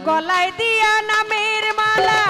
গলায় দিয়া নামের মালা।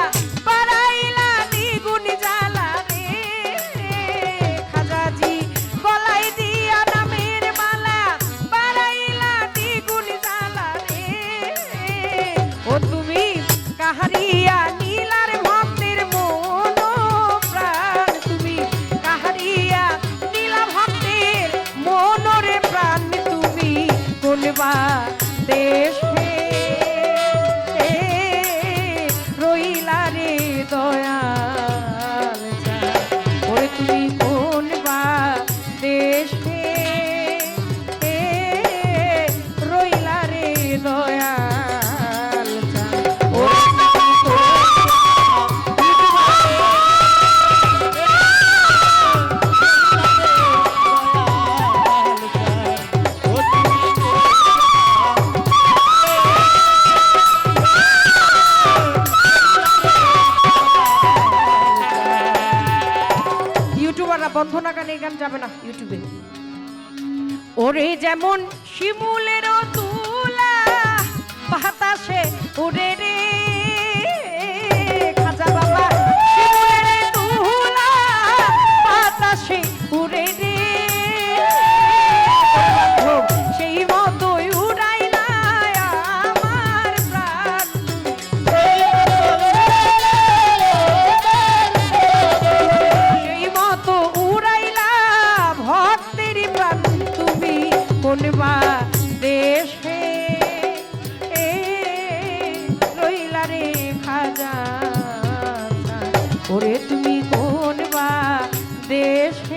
বন্ধনা গান এই গান যাবে না ইউটিউবে। ওরে যেমন শিমুলেরও তুলা বাতাসে ওরে রে কোন বা দেশে রইলা রে খাজা। করে তুমি কোন বা দেশে?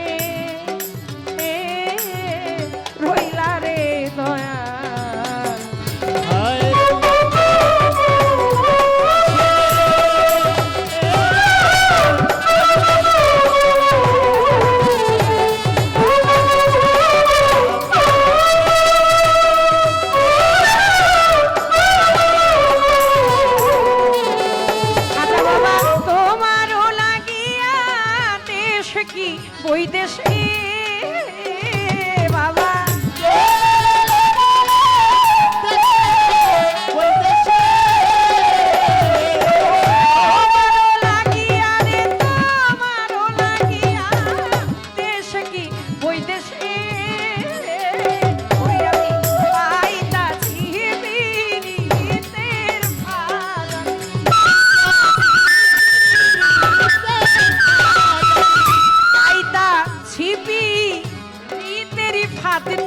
সে কি বৈদেশিক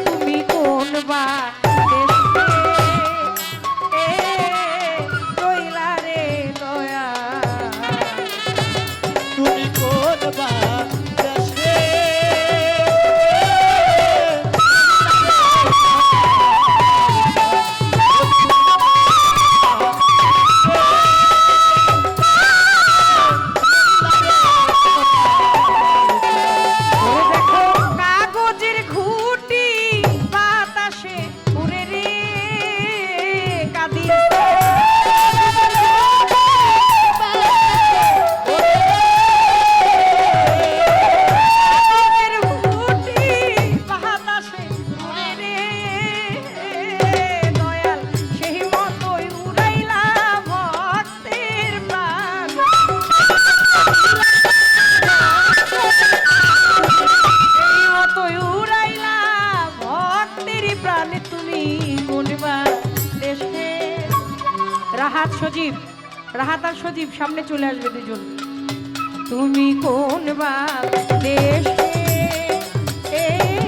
তুমি কোন বা রাহাত সজীব রাহাত আর সজীব সামনে চলে আসবে দুজন। তুমি কোন বা দেশে এই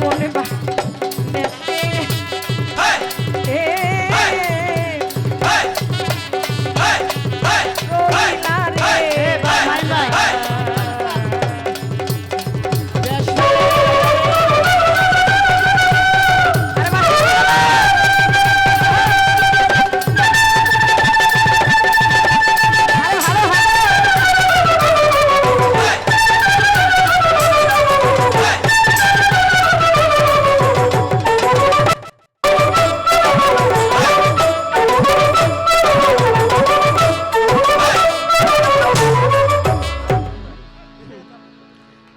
মনে বা